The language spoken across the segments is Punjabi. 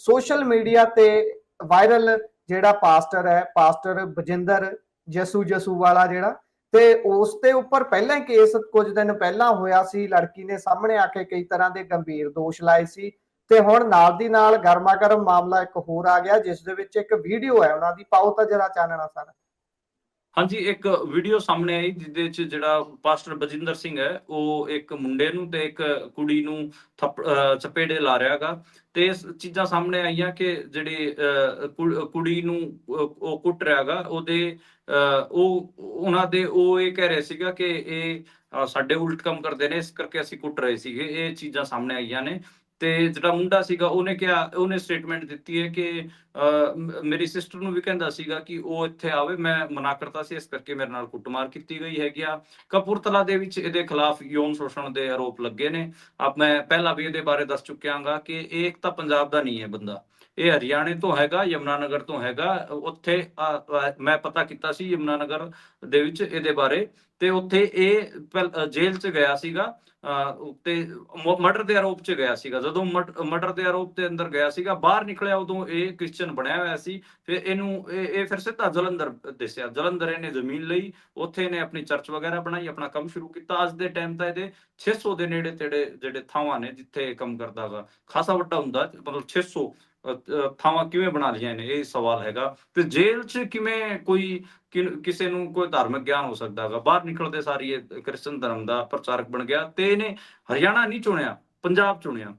ਸੋਸ਼ਲ ਮੀਡੀਆ ਤੇ ਵਾਇਰਲ ਜਿਹੜਾ ਪਾਸਟਰ ਹੈ, ਪਾਸਟਰ ਬਜਿੰਦਰ ਜਸੂ ਜਸੂ ਵਾਲਾ ਜਿਹੜਾ, ਤੇ ਉਸ ਤੇ ਉੱਪਰ ਪਹਿਲਾਂ ਹੀ ਕੇਸ ਕੁਝ ਦਿਨ ਪਹਿਲਾਂ ਹੋਇਆ ਸੀ, ਲੜਕੀ ਨੇ ਸਾਹਮਣੇ ਆ ਕੇ ਕਈ ਤਰ੍ਹਾਂ ਦੇ ਗੰਭੀਰ ਦੋਸ਼ ਲਾਏ ਸੀ, ਤੇ ਹੁਣ ਨਾਲ ਦੀ ਨਾਲ ਗਰਮਾ ਗਰਮ ਮਾਮਲਾ ਇੱਕ ਹੋਰ ਆ ਗਿਆ, ਜਿਸ ਦੇ ਵਿੱਚ ਇੱਕ ਵੀਡੀਓ ਹੈ, ਉਹਨਾਂ ਦੀ ਪਾਓ ਤਾਂ ਜਰਾ ਚਾਨਣਾ ਸਾਰਾ। ਹਾਂਜੀ ਇੱਕ ਵੀਡੀਓ ਸਾਹਮਣੇ ਆਈ ਜਿਹਦੇ ਵਿੱਚ ਜਿਹੜਾ ਪਾਸਟਰ ਬਜਿੰਦਰ ਸਿੰਘ ਹੈ ਉਹ ਇੱਕ ਮੁੰਡੇ ਨੂੰ ਤੇ ਇੱਕ ਕੁੜੀ ਨੂੰ ਚਪੇੜੇ ਲਾ ਰਿਹਾਗਾ ਤੇ ਇਸ ਚੀਜ਼ਾਂ ਸਾਹਮਣੇ ਆਈਆਂ ਕਿ ਜਿਹੜੀ ਕੁੜੀ ਨੂੰ ਅਹ, ਉਹ ਕੁੱਟ ਰਿਹਾਗਾ ਉਹਦੇ ਅਹ, ਉਹ ਉਹਨਾਂ ਦੇ ਉਹ ਇਹ ਕਹਿ ਰਹੇ ਸੀਗਾ ਕਿ ਇਹ ਸਾਡੇ ਉਲਟ ਕੰਮ ਕਰਦੇ ਨੇ ਇਸ ਕਰਕੇ ਅਸੀਂ ਕੁੱਟ ਰਹੇ ਸੀਗੇ ਇਹ ਚੀਜ਼ਾਂ ਸਾਹਮਣੇ ਆਈਆਂ ਨੇ ਤੇ ਜਿਹੜਾ ਮੁੰਡਾ ਸੀਗਾ, ਉਹਨੇ ਕਿਹਾ, ਉਹਨੇ ਸਟੇਟਮੈਂਟ ਦਿੱਤੀ ਹੈ ਕਿ ਮੇਰੀ ਸਿਸਟਰ ਨੂੰ ਵੀ ਕਹਿੰਦਾ ਸੀਗਾ ਕਿ ਉਹ ਇੱਥੇ ਆਵੇ, ਮੈਂ ਮਨਾ ਕਰਤਾ ਸੀ, ਇਸ ਕਰਕੇ ਮੇਰੇ ਨਾਲ ਕੁੱਟਮਾਰ ਕੀਤੀ ਗਈ ਹੈਗੀ ਆ। ਕਪੂਰਤਲਾ ਦੇ ਵਿੱਚ ਇਹਦੇ ਖਿਲਾਫ ਯੋਨ ਸ਼ੋਸ਼ਣ ਦੇ ਆਰੋਪ ਲੱਗੇ ਨੇ। ਆਪ ਮੈਂ ਪਹਿਲਾਂ ਵੀ ਇਹਦੇ ਬਾਰੇ ਦੱਸ ਚੁੱਕਿਆਗਾ ਕਿ ਇਹ ਇੱਕ ਤਾਂ ਪੰਜਾਬ ਦਾ ਨਹੀਂ ਹੈ ਬੰਦਾ। ਇਹ ਹਰਿਆਣੇ ਤੋਂ ਹੈਗਾ, ਯਮਨਾਨਗਰ ਤੋਂ ਹੈਗਾ, ਉੱਥੇ ਆ- ਮੈਂ ਪਤਾ ਕੀਤਾ ਸੀ ਯਮਨਾਨਗਰ ਦੇ ਵਿੱਚ ਇਹਦੇ ਬਾਰੇ। ਤੇ ਉੱਥੇ ਇਹ ਪਹਿਲ- ਜੇਲ੍ਹ 'ਚ ਗਿਆ ਸੀਗਾ ਅ, ਤੇ ਮਰਡਰ ਦੇ ਆਰੋਪ 'ਚ ਗਿਆ ਸੀਗਾ। ਜਦੋਂ ਮਰਡਰ ਦੇ ਆਰੋਪ ਦੇ ਅੰਦਰ ਗਿਆ ਸੀਗਾ ਬਾਹਰ ਨਿਕਲਿਆ ਉਦੋਂ ਇਹ ਕ੍ਰਿਸਚੀਅਨ ਬਣਿਆ ਹੋਇਆ ਸੀ। ਫਿਰ ਇਹਨੂੰ ਇਹ ਇਹ ਫਿਰ ਸਿੱਧਾ ਜਲੰਧਰ ਦਿਸਿਆ। ਜਲੰਧਰ ਇਹਨੇ ਜ਼ਮੀਨ ਲਈ ਉੱਥੇ ਇਹਨੇ ਆਪਣੀ ਚਰਚ ਵਗੈਰਾ ਬਣਾਈ ਆਪਣਾ ਕੰਮ ਸ਼ੁਰੂ ਕੀਤਾ। ਅੱਜ ਦੇ ਟਾਈਮ ਤਾਂ ਇਹਦੇ 600 ਦੇ ਨੇੜੇ ਤੇੜੇ ਜਿਹੜੇ ਥਾਵਾਂ ਨੇ ਜਿੱਥੇ ਇਹ ਕੰਮ ਕਰਦਾਗਾ ਖਾਸਾ ਵੱਡਾ ਹੁੰਦਾ ਮਤਲਬ 600 ਅ, ਥਾਵਾਂ ਕਿਵੇਂ ਬਣਾ ਲਈਆਂ ਨੇ, ਇਹ ਸਵਾਲ ਹੈਗਾ। ਤੇ ਜੇਲ੍ਹ 'ਚ ਕਿਵੇਂ ਕੋਈ ਕਿਨ- ਕਿਸੇ ਨੂੰ ਕੋਈ ਧਾਰਮਿਕ ਗਿਆਨ ਹੋ ਸਕਦਾ ਹੈਗਾ? ਬਾਹਰ ਨਿਕਲਦੇ ਸਾਰੀ ਇਹ ਕ੍ਰਿਸਚਨ ਧਰਮ ਦਾ ਪ੍ਰਚਾਰਕ ਬਣ ਗਿਆ ਤੇ ਇਹਨੇ ਹਰਿਆਣਾ ਨਹੀਂ ਚੁਣਿਆ, ਪੰਜਾਬ ਚੁਣਿਆ।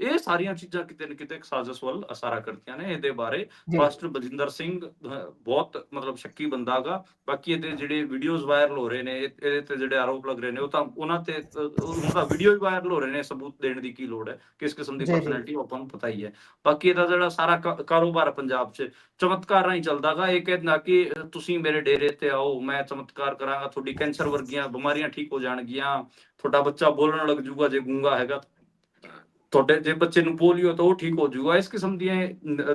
ਇਹ ਸਾਰੀਆਂ ਚੀਜ਼ਾਂ ਕਿਤੇ ਨਾ ਕਿਤੇ ਇੱਕ ਸਾਜ਼ਿਸ਼ ਵੱਲ ਅਸਾਰਾ ਕਰਦੀਆਂ ਨੇ ਇਹਦੇ ਬਾਰੇ। ਪਾਸਟਰ ਬਲਜਿੰਦਰ ਸਿੰਘ ਬਹੁਤ ਮਤਲਬ ਸ਼ੱਕੀ ਬੰਦਾ ਗਾ। ਬਾਕੀ ਇਹਦੇ ਜਿਹੜੇ ਵੀਡੀਓਜ਼ ਵਾਇਰਲ ਹੋ ਰਹੇ ਨੇ ਇਹ- ਇਹਦੇ ਤੇ ਜਿਹੜੇ ਆਰੋਪ ਲੱਗ ਰਹੇ ਨੇ ਉਹ ਤਾਂ ਉਹਨਾਂ ਤੇ ਉਹਨਾਂ ਦਾ ਵੀਡੀਓ ਵਾਇਰਲ ਹੋ ਰਹੇ ਨੇ ਸਬੂਤ ਦੇਣ ਦੀ ਕੀ ਲੋੜ ਹੈ? ਕਿਸ ਕਿਸਮ ਦੀ। ਪਰਸਨੈਲਿਟੀ ਆਪਾਂ ਨੂੰ ਪਤਾ ਹੀ ਹੈ। ਬਾਕੀ ਇਹਦਾ ਜਿਹੜਾ ਸਾਰਾ ਕਾਰੋਬਾਰ ਪੰਜਾਬ 'ਚ ਚਮਤਕਾਰ ਰਾਹੀਂ ਚੱਲਦਾਗਾ ਇਹ ਕਹਿੰਦਾ ਕਿ ਤੁਸੀਂ ਮੇਰੇ ਡੇਰੇ ਤੇ ਆਓ ਮੈਂ ਚਮਤਕਾਰ ਕਰਾਂਗਾ ਤੁਹਾਡੀ ਕੈਂਸਰ ਵਰਗੀਆਂ ਬਿਮਾਰੀਆਂ ਠੀਕ ਹੋ ਜਾਣਗੀਆਂ ਤੁਹਾਡਾ ਬੱਚਾ ਬੋਲਣ ਲੱਗ ਜੂਗਾ ਜੇ ਗੂੰਗਾ ਹੈਗਾ। ਤੁਹਾਡੇ ਜੇ ਬੱਚੇ ਨੂੰ ਪੋਲੀਓ ਤਾਂ ਉਹ ਠੀਕ ਹੋ ਜਾਊਗਾ। ਇਸ ਕਿਸਮ ਦੀਆਂ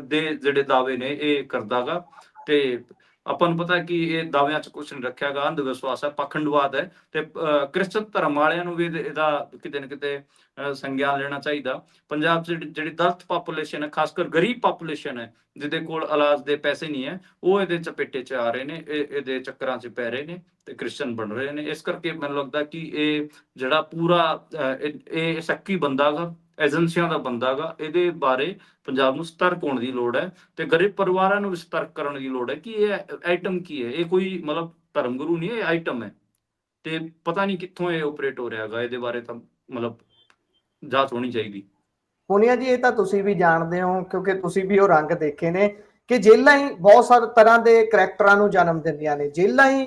ਦੇ ਜਿਹੜੇ ਦਾਅਵੇ ਨੇ ਇਹ ਕਰਦਾਗਾ। ਤੇ ਆਪਾਂ ਨੂੰ ਪਤਾ ਕਿ ਇਹ ਦਾਅਵਿਆਂ 'ਚ ਕੁਝ ਨਹੀਂ ਰੱਖਿਆਗਾ ਅੰਧ ਵਿਸ਼ਵਾਸ ਹੈ ਪਖੰਡਵਾਦ ਹੈ। ਤੇ ਕ੍ਰਿਸਚਨ ਧਰਮ ਵਾਲਿਆਂ ਨੂੰ ਵੀ ਇਹਦਾ ਕਿਤੇ ਨਾ ਕਿਤੇ ਸੰਗਿਆਨ ਲੈਣਾ ਚਾਹੀਦਾ। ਪੰਜਾਬ 'ਚ ਜਿਹੜੀ- ਜਿਹੜੀ ਪਾਪੂਲੇਸ਼ਨ ਹੈ ਖਾਸ ਕਰ ਗਰੀਬ ਪਾਪੂਲੇਸ਼ਨ ਹੈ ਜਿਹਦੇ ਕੋਲ ਇਲਾਜ ਦੇ ਪੈਸੇ ਨਹੀਂ ਹੈ ਉਹ ਇਹਦੇ ਚਪੇਟੇ 'ਚ ਆ ਰਹੇ ਨੇ ਇਹ ਇਹਦੇ ਚੱਕਰਾਂ 'ਚ ਪੈ ਰਹੇ ਨੇ ਤੇ ਕ੍ਰਿਸਚਨ ਬਣ ਰਹੇ ਨੇ। ਇਸ ਕਰਕੇ ਮੈਨੂੰ ਲੱਗਦਾ ਕਿ ਇਹ ਜਿਹੜਾ ਪੂਰਾ ਅਹ, ਇਹ ਇਹ ਸ਼ੱਕੀ ਬੰਦਾ ਗਾ ਏਜੰਸੀਆਂ ਦਾ ਬੰਦਾ ਇਹਦੇ ਬਾਰੇ ਪੰਜਾਬ ਨੂੰ ਸਤਰਕ ਹੋਣ ਦੀ ਲੋੜ ਹੈ ਤੇ ਗਰੀਬ ਪਰਿਵਾਰਾਂ ਨੂੰ ਸਤਰਕ ਕਰਨ ਦੀ ਲੋੜ ਹੈ ਕਿ ਇਹ ਆਈਟਮ ਕੀ ਹੈ? ਇਹ ਕੋਈ ਮਤਲਬ ਧਰਮ ਗੁਰੂ ਨਹੀਂ ਇਹ ਆਈਟਮ ਹੈ। ਤੇ ਪਤਾ ਨਹੀਂ ਕਿੱਥੋਂ ਇਹ ਆਪਰੇਟ ਹੋ ਰਿਹਾ ਹੈਗਾ, ਇਹਦੇ ਬਾਰੇ ਤਾਂ ਮਤਲਬ ਜਾਂਚ ਹੋਣੀ ਚਾਹੀਦੀ। ਪੁਨੀਆ ਜੀ, ਇਹ ਤਾਂ ਤੁਸੀਂ ਵੀ ਜਾਣਦੇ ਹੋ, ਕਿਉਂਕਿ ਤੁਸੀਂ ਵੀ ਉਹ ਰੰਗ ਦੇਖੇ ਨੇ ਕਿ ਜੇਲਾਂ ਹੀ ਬਹੁਤ ਸਾਰੇ ਤਰ੍ਹਾਂ ਦੇ ਕਰੈਕਟਰਾਂ ਨੂੰ ਜਨਮ ਦਿੰਦੀਆਂ ਨੇ। ਜੇਲਾਂ ਹੀ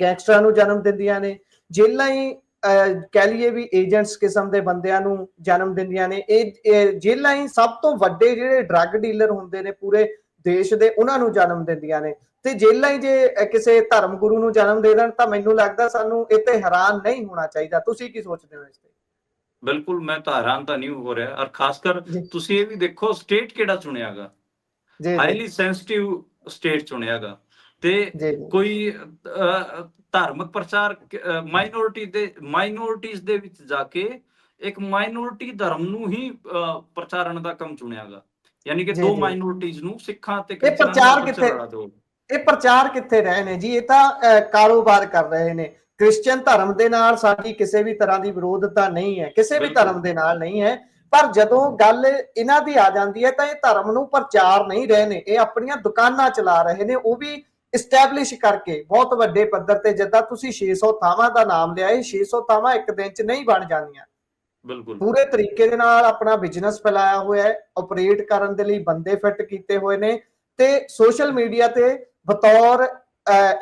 ਗੈਂਗਸਟਰਾਂ ਨੂੰ ਜਨਮ ਦਿੰਦੀਆਂ ਨੇ। ਜੇਲਾਂ ਹੀ ਕਹਿ ਲਈਏ ਵੀ ਏਜੰਟਸ ਕਿਸਮ ਦੇ ਬੰਦਿਆਂ ਨੂੰ ਜਨਮ ਦਿੰਦੀਆਂ ਨੇ। ਇਹ ਇਹ ਜੇਲਾਂ ਹੀ ਸਭ ਤੋਂ ਵੱਡੇ ਜਿਹੜੇ ਡਰੱਗ ਡੀਲਰ ਹੁੰਦੇ ਨੇ ਪੂਰੇ ਦੇਸ਼ ਦੇ ਉਹਨਾਂ ਨੂੰ ਜਨਮ ਦਿੰਦੀਆਂ ਨੇ। ਤੇ ਜੇਲਾਂ ਹੀ ਜੇ ਕਿਸੇ ਧਰਮ ਗੁਰੂ ਨੂੰ ਜਨਮ ਦੇ ਦੇਣ ਤਾਂ ਮੈਨੂੰ ਲੱਗਦਾ ਸਾਨੂੰ ਇਹ ਤੇ ਹੈਰਾਨ ਨਹੀਂ ਹੋਣਾ ਚਾਹੀਦਾ। ਤੁਸੀਂ ਕੀ ਸੋਚਦੇ ਹੋ ਇਸ ਤੇ? ਬਿਲਕੁਲ ਮੈਂ ਤਾਂ ਹੈਰਾਨ ਤਾਂ ਨਹੀਂ ਹੋ ਰਿਹਾ। ਔਰ ਖਾਸ ਕਰ। ਤੁਸੀਂ ਇਹ ਵੀ ਦੇਖੋ ਸਟੇਟ ਕਿਹੜਾ ਚੁਣਿਆਗਾ? ਹਾਈਲੀ ਸੈਂਸਿਟਿਵ ਸਟੇਟ ਚੁਣਿਆਗਾ। ਤੇ ਕੋਈ ਧਾਰਮਿਕ ਪ੍ਰਚਾਰ ਮਾਈਨੋਰਿਟੀ ਦੇ ਮਾਈਨੋਰਿਟੀਜ਼ ਦੇ ਵਿੱਚ ਜਾ ਕੇ ਇੱਕ ਮਾਈਨੋਰਿਟੀ ਧਰਮ ਨੂੰ ਹੀ ਪ੍ਰਚਾਰਨ ਦਾ ਕੰਮ ਚੁਣਿਆਗਾ। ਯਾਨੀ ਕਿ ਦੋ। ਮਾਈਨੋਰਿਟੀਜ਼ ਨੂੰ ਸਿੱਖਾਂ ਤੇ ਇਹ ਪ੍ਰਚਾਰ ਕਿੱਥੇ-। ਇਹ ਪ੍ਰਚਾਰ ਕਿੱਥੇ ਰਹੇ ਨੇ ਜੀ? ਇਹ ਤਾਂ ਕਾਰੋਬਾਰ ਕਰ ਰਹੇ ਨੇ। ਕ੍ਰਿਸਚੀਅਨ ਧਰਮ ਦੇ ਨਾਲ ਸਾਡੀ ਕਿਸੇ ਵੀ ਤਰ੍ਹਾਂ ਦੀ ਵਿਰੋਧਤਾ ਨਹੀਂ ਹੈ। ਕਿਸੇ ਵੀ। ਧਰਮ ਦੇ ਨਾਲ ਨਹੀਂ ਹੈ। ਪਰ ਜਦੋਂ ਗੱਲ ਇਹਨਾਂ ਦੀ ਆ ਜਾਂਦੀ ਹੈ ਤਾਂ ਇਹ ਧਰਮ ਨੂੰ ਪ੍ਰਚਾਰ ਨਹੀਂ ਰਹੇ ਨੇ। ਇਹ ਆਪਣੀਆਂ ਦੁਕਾਨਾਂ ਚਲਾ ਰਹੇ ਨੇ। ਉਹ ਵੀ ਇਸਟੈਬਲਿਸ਼ ਕਰਕੇ ਬਹੁਤ ਵੱਡੇ ਪੱਧਰ ਤੇ ਜਿੱਦਾਂ ਤੁਸੀਂ 600 ਥਾਵਾਂ ਦਾ ਨਾਮ ਲਿਆ ਇਹ 600 ਥਾਵਾਂ ਇੱਕ ਦਿਨ 'ਚ ਨਹੀਂ ਬਣ ਜਾਂਦੀਆਂ ਬਿਲਕੁਲ। ਪੂਰੇ ਤਰੀਕੇ ਦੇ ਨਾਲ ਆਪਣਾ ਬਿਜ਼ਨਸ ਫੈਲਾਇਆ ਹੋਇਆ ਹੈ ਆਪਰੇਟ ਕਰਨ ਦੇ ਲਈ ਬੰਦੇ ਫਿੱਟ ਕੀਤੇ ਹੋਏ ਨੇ ਤੇ ਸੋਸ਼ਲ ਮੀਡੀਆ ਤੇ ਬਤੌਰ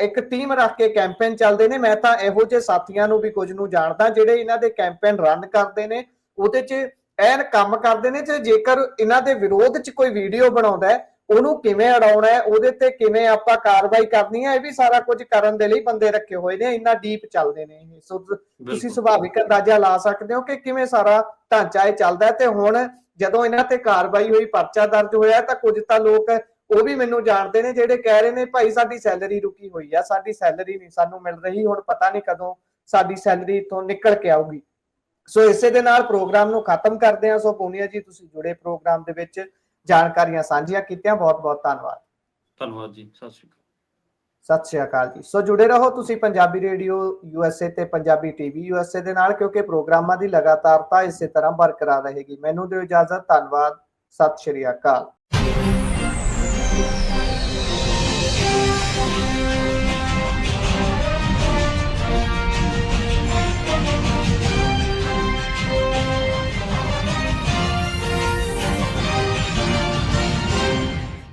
ਇੱਕ ਟੀਮ ਰੱਖ ਕੇ ਕੈਂਪੇਨ ਚੱਲਦੇ ਨੇ। ਮੈਂ ਤਾਂ ਇਹੋ ਜਿਹੇ ਸਾਥੀਆਂ ਨੂੰ ਵੀ ਕੁਝ ਨੂੰ ਜਾਣਦਾ ਜਿਹੜੇ ਇਹਨਾਂ ਦੇ ਕੈਂਪੇਨ ਰਨ ਕਰਦੇ ਨੇ ਉਹਦੇ 'ਚ ਐਨ ਕੰਮ ਕਰਦੇ ਨੇ ਤੇ ਜੇਕਰ ਇਹਨਾਂ ਦੇ ਵਿਰੋਧ 'ਚ ਕੋਈ ਵੀਡੀਓ ਬਣਾਉਂਦਾ ਹੈ ਉਹਨੂੰ ਕਿਵੇਂ ਅੜਾਉਣਾ ਹੈ ਉਹਦੇ ਤੇ ਕਿਵੇਂ ਆਪਾਂ ਕਾਰਵਾਈ ਕਰਨੀ ਹੈ ਇਹ ਵੀ ਸਾਰਾ ਕੁਝ ਕਰਨ ਦੇ ਲਈ ਬੰਦੇ ਰੱਖੇ ਹੋਏ ਨੇ ਇੰਨਾ ਡੀਪ ਚੱਲਦੇ ਨੇ ਇਹ ਸੋ ਤੁਸੀਂ। ਸੁਭਾਵਿਕ ਅੰਦਾਜ਼ਾ ਲਾ ਸਕਦੇ ਹੋ ਕਿ ਕਿਵੇਂ ਸਾਰਾ ਢਾਂਚਾ ਇਹ ਚੱਲਦਾ ਤੇ ਹੁਣ ਜਦੋਂ ਇਹਨਾਂ ਤੇ ਕਾਰਵਾਈ ਹੋਈ ਪਰਚਾ ਦਰਜ ਹੋਇਆ ਤਾਂ ਕੁਝ ਤਾਂ ਲੋਕ ਉਹ ਵੀ ਮੈਨੂੰ ਜਾਣਦੇ ਨੇ ਜਿਹੜੇ ਕਹਿ ਰਹੇ ਨੇ ਭਾਈ ਸਾਡੀ ਸੈਲਰੀ ਰੁਕੀ ਹੋਈ ਆ ਸਾਡੀ ਸੈਲਰੀ ਨਹੀਂ ਸਾਨੂੰ ਮਿਲ ਰਹੀ ਹੁਣ ਪਤਾ ਨਹੀਂ ਕਦੋਂ ਸਾਡੀ ਸੈਲਰੀ ਤੋਂ ਨਿਕਲ ਕੇ ਆਊਗੀ ਸੋ ਇਸੇ ਦੇ ਨਾਲ ਪ੍ਰੋਗਰਾਮ ਨੂੰ ਖਤਮ ਕਰਦੇ ਹਾਂ ਸੋ ਪੂਨੀਆ ਜੀ ਤੁਸੀਂ ਜੁੜੇ ਪ੍ਰੋਗਰਾਮ ਦੇ ਵਿੱਚ ਜਾਣਕਾਰੀਆਂ ਸਾਂਝੀਆਂ ਕੀਤੀਆਂ। ਬਹੁਤ ਬਹੁਤ ਧੰਨਵਾਦ। ਧੰਨਵਾਦ ਜੀ। ਸਤਿ ਸ਼੍ਰੀ ਅਕਾਲ। ਸਤਿ ਸ਼੍ਰੀ ਅਕਾਲ ਜੀ। ਸੋ ਜੁੜੇ ਰਹੋ ਤੁਸੀਂ ਪੰਜਾਬੀ ਰੇਡੀਓ ਯੂਐਸਏ ਤੇ ਪੰਜਾਬੀ ਟੀਵੀ ਯੂਐਸਏ ਦੇ ਨਾਲ ਕਿਉਂਕਿ ਪ੍ਰੋਗਰਾਮਾਂ ਦੀ ਲਗਾਤਾਰਤਾ ਇਸੇ ਤਰ੍ਹਾਂ ਬਰਕਰਾਰ ਰਹੇਗੀ। ਮੈਨੂੰ ਦਿਓ ਇਜਾਜ਼ਤ। ਧੰਨਵਾਦ। ਸਤਿ ਸ਼੍ਰੀ ਅਕਾਲ।